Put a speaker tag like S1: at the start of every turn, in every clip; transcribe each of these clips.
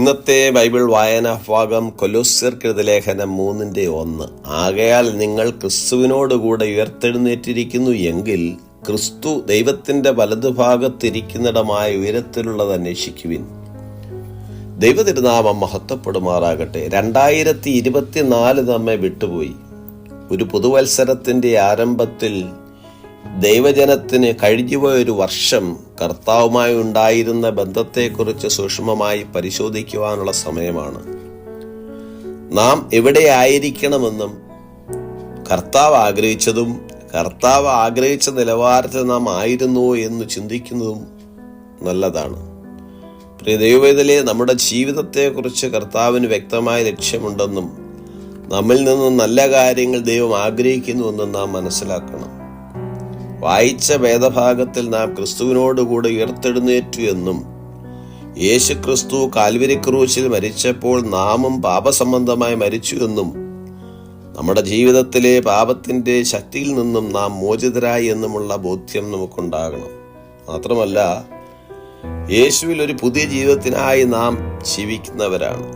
S1: ഇന്നത്തെ ബൈബിൾ വായനാ ഭാഗം കൊലോസ്യർക്കെഴുത ലേഖനം മൂന്നിന്റെ ഒന്ന്. ആകയാൽ നിങ്ങൾ ക്രിസ്തുവിനോടുകൂടെ ഉയർത്തെഴുന്നേറ്റിരിക്കുന്നു എങ്കിൽ ക്രിസ്തു ദൈവത്തിന്റെ വലതുഭാഗത്തിരിക്കുന്നിടമായ ഉയരത്തിലുള്ളത് അന്വേഷിക്കുവിൻ. ദൈവതിരുനാമം മഹത്വപ്പെടുമാറാകട്ടെ. രണ്ടായിരത്തി ഇരുപത്തിനാല് നമ്മെ വിട്ടുപോയി. ഒരു പുതുവത്സരത്തിന്റെ ആരംഭത്തിൽ ദൈവജനത്തിന് കഴിഞ്ഞുപോയ ഒരു വർഷം കർത്താവുമായി ഉണ്ടായിരുന്ന ബന്ധത്തെക്കുറിച്ച് സൂക്ഷ്മമായി പരിശോധിക്കുവാനുള്ള സമയമാണ്. നാം എവിടെ ആയിരിക്കണമെന്നും കർത്താവ് ആഗ്രഹിച്ചതും കർത്താവ് ആഗ്രഹിച്ച നിലവാരത്തിൽ നാം ആയിരുന്നു എന്ന് ചിന്തിക്കുന്നതും നല്ലതാണ്. പ്രിയ ദൈവവേദലെ നമ്മുടെ ജീവിതത്തെക്കുറിച്ച് കർത്താവിന് വ്യക്തമായ ലക്ഷ്യമുണ്ടെന്നും നമ്മിൽ നിന്ന് നല്ല കാര്യങ്ങൾ ദൈവം ആഗ്രഹിക്കുന്നുവെന്നും നാം മനസ്സിലാക്കണം. വായിച്ച വേദഭാഗത്തിൽ നാം ക്രിസ്തുവിനോടുകൂടെ ഉയർത്തെഴുന്നേറ്റു എന്നും യേശു ക്രിസ്തു കാൽവരി ക്രൂശിൽ മരിച്ചപ്പോൾ നാമും പാപസംബന്ധമായി മരിച്ചു എന്നും നമ്മുടെ ജീവിതത്തിലെ പാപത്തിന്റെ ശക്തിയിൽ നിന്നും നാം മോചിതരായി എന്നുമുള്ള ബോധ്യം നമുക്കുണ്ടാകണം. മാത്രമല്ല യേശുവിൽ ഒരു പുതിയ ജീവിതത്തിനായി നാം ജീവിക്കുന്നവരാണ്.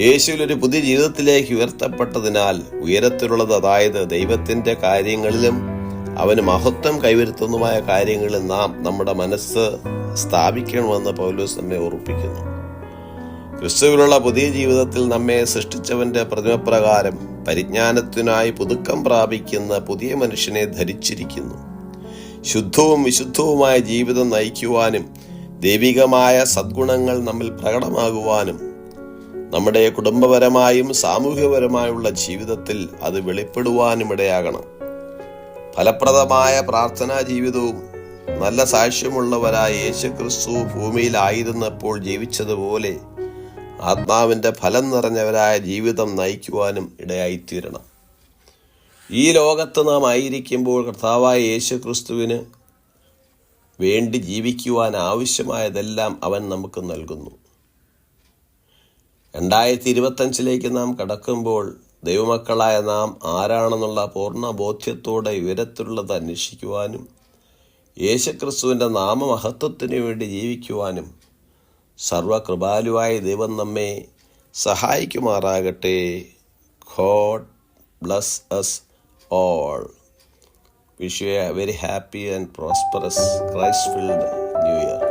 S1: യേശുവിൽ ഒരു പുതിയ ജീവിതത്തിലേക്ക് ഉയർത്തപ്പെട്ടതിനാൽ ഉയരത്തിലുള്ളത് അതായത് ദൈവത്തിന്റെ കാര്യങ്ങളിലും അവന് മഹത്വം കൈവരുത്തുന്നതുമായ കാര്യങ്ങളിൽ നാം നമ്മുടെ മനസ്സ് സ്ഥാപിക്കണമെന്ന് പൗലോസ് നമ്മെ ഓർപ്പിക്കുന്നു ക്രിസ്തുവിലുള്ള പുതിയ ജീവിതത്തിൽ നമ്മെ സൃഷ്ടിച്ചവന്റെ പ്രതിമപ്രകാരം പരിജ്ഞാനത്തിനായി പുതുക്കം പ്രാപിക്കുന്ന പുതിയ മനുഷ്യനെ ധരിച്ചിരിക്കുന്നു. ശുദ്ധവും വിശുദ്ധവുമായ ജീവിതം നയിക്കുവാനും ദൈവികമായ സദ്ഗുണങ്ങൾ നമ്മിൽ പ്രകടമാകുവാനും നമ്മുടെ കുടുംബപരമായും സാമൂഹികപരമായുള്ള ജീവിതത്തിൽ അത് വെളിപ്പെടുവാനും ഇടയാകണം. ഫലപ്രദമായ പ്രാർത്ഥനാ ജീവിതവും നല്ല സാക്ഷ്യമുള്ളവരായ യേശു ക്രിസ്തു ഭൂമിയിലായിരുന്നപ്പോൾ ജീവിച്ചതുപോലെ ആത്മാവിന്റെ ഫലം നിറഞ്ഞവരായ ജീവിതം നയിക്കുവാനും ഇടയായിത്തീരണം. ഈ ലോകത്ത് നാം ആയിരിക്കുമ്പോൾ കർത്താവായ യേശു ക്രിസ്തുവിന് വേണ്ടി ജീവിക്കുവാൻ ആവശ്യമായതെല്ലാം അവൻ നമുക്ക് നൽകുന്നു. രണ്ടായിരത്തി ഇരുപത്തഞ്ചിലേക്ക് നാം കടക്കുമ്പോൾ ദൈവമക്കളായ നാം ആരാണെന്നുള്ള പൂർണ ബോധ്യത്തോടെ വിവരത്തിലുള്ളത് അന്വേഷിക്കുവാനും യേശുക്രിസ്തുവിന്റെ നാമമഹത്വത്തിനു വേണ്ടി ജീവിക്കുവാനും സർവകൃപാലുവായ ദൈവം നമ്മെ സഹായിക്കുമാറാകട്ടെ. God bless us you a very happy and prosperous Christ filled new filled